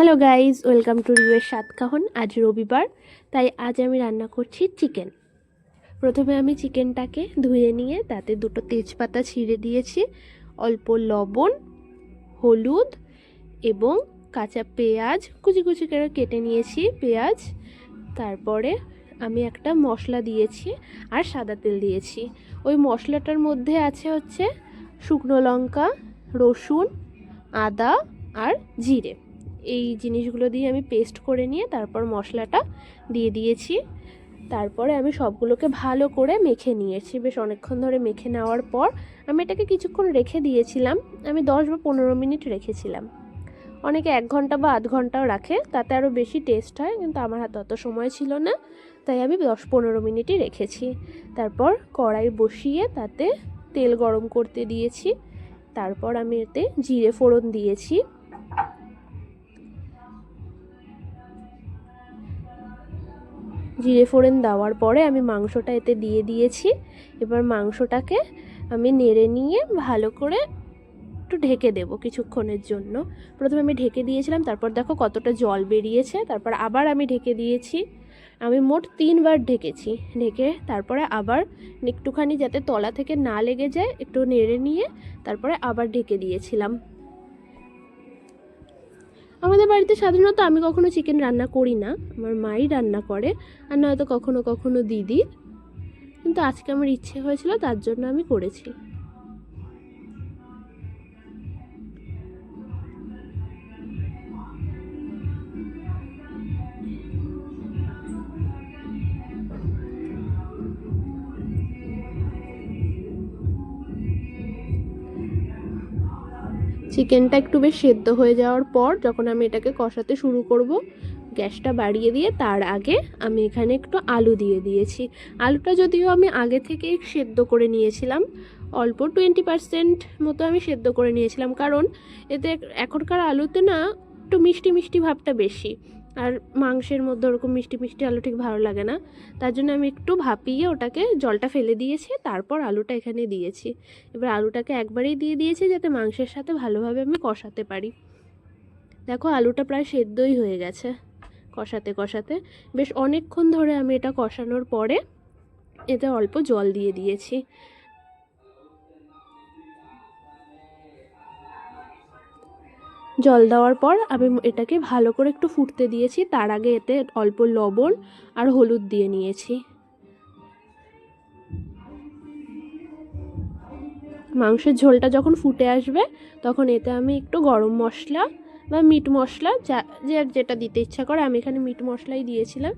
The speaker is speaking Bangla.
হ্যালো গাইজ ওয়েলকাম টু রিউয়ের সাতকাহন আজ রবিবার, তাই আজ আমি রান্না করছি চিকেন প্রথমে আমি চিকেনটাকে ধুয়ে নিয়ে তাতে দুটো তেজপাতা ছিঁড়ে দিয়েছি, অল্প লবণ, হলুদ এবং কাঁচা পেঁয়াজ, কুচি কুচি করে কেটে নিয়েছি পেঁয়াজ। তারপরে আমি একটা মশলা দিয়েছি আর সাদা তেল দিয়েছি। ওই মশলাটার মধ্যে আছে হচ্ছে শুকনো লঙ্কা, রসুন, আদা আর জিরে। এই জিনিসগুলো দিয়ে আমি পেস্ট করে নিয়ে তারপর মশলাটা দিয়ে দিয়েছি। তারপরে আমি সবগুলোকে ভালো করে মেখে নিয়েছি। বেশ অনেকক্ষণ ধরে মেখে নেওয়ার পর আমি এটাকে কিছুক্ষণ রেখে দিয়েছিলাম। আমি দশ বা পনেরো মিনিট রেখেছিলাম। অনেকে এক ঘণ্টা বা আধ ঘন্টাও রাখে, তাতে আরও বেশি টেস্ট হয়, কিন্তু আমার হাতে অত সময় ছিল না, তাই আমি দশ পনেরো মিনিটই রেখেছি। তারপর কড়াই বসিয়ে তাতে তেল গরম করতে দিয়েছি। তারপর আমি এতে জিরে ফোড়ন দিয়েছি। জিরে ফোড়ন দেওয়ার পরে আমি মাংসটা এতে দিয়ে দিয়েছি। এবার মাংসটাকে আমি নেড়ে নিয়ে ভালো করে একটু ঢেকে দেবো কিছুক্ষণের জন্য। প্রথমে আমি ঢেকে দিয়েছিলাম, তারপর দেখো কতটা জল বেরিয়েছে। তারপর আবার আমি ঢেকে দিয়েছি। আমি মোট তিনবার ঢেকেছি, ঢেকে তারপরে আবার একটুখানি যাতে তলা থেকে না লেগে যায়, একটু নেড়ে নিয়ে তারপরে আবার ঢেকে দিয়েছিলাম। আমাদের বাড়িতে সাধারণত আমি কখনো চিকেন রান্না করি না। আমার মাই রান্না করে আর নয়তো কখনো কখনো দিদি। কিন্তু আজকে আমার ইচ্ছে হয়েছিল তার জন্য আমি করেছি। চিকেনটা একটু বেশ সেদ্ধ হয়ে যাওয়ার পর যখন আমি এটাকে কষাতে শুরু করব, গ্যাসটা বাড়িয়ে দিয়ে তার আগে আমি এখানে একটু আলু দিয়ে দিয়েছি। আলুটা যদিও আমি আগে থেকেই সেদ্ধ করে নিয়েছিলাম, অল্প টোয়েন্টি পার্সেন্ট মতো আমি সেদ্ধ করে নিয়েছিলাম। কারণ এতে এখনকার আলুতে না একটু মিষ্টি মিষ্টি ভাবটা বেশি। আর মাংসের মধ্যে ওরকম মিষ্টি মিষ্টি আলু ঠিক ভালো লাগে না। তার জন্য আমি একটু ভাপিয়ে ওটাকে জলটা ফেলে দিয়েছি, তারপর আলুটা এখানে দিয়েছি। এবার আলুটাকে একবারেই দিয়ে দিয়েছি যাতে মাংসের সাথে ভালোভাবে আমি কষাতে পারি। দেখো আলুটা প্রায় সেদ্ধই হয়ে গেছে কষাতে কষাতে। বেশ অনেকক্ষণ ধরে আমি এটা কষানোর পরে এতে অল্প জল দিয়ে দিয়েছি। জল দেওয়ার পর আমি এটাকে ভালো করে একটু ফুটতে দিয়েছি। তার আগে এতে অল্প লবণ আর হলুদ দিয়ে নিয়েছি। মাংসের ঝোলটা যখন ফুটে আসবে, তখন এতে আমি একটু গরম মশলা বা মিট মশলা, যা যেটা দিতে ইচ্ছা করে, আমি এখানে মিট মশলাই দিয়েছিলাম।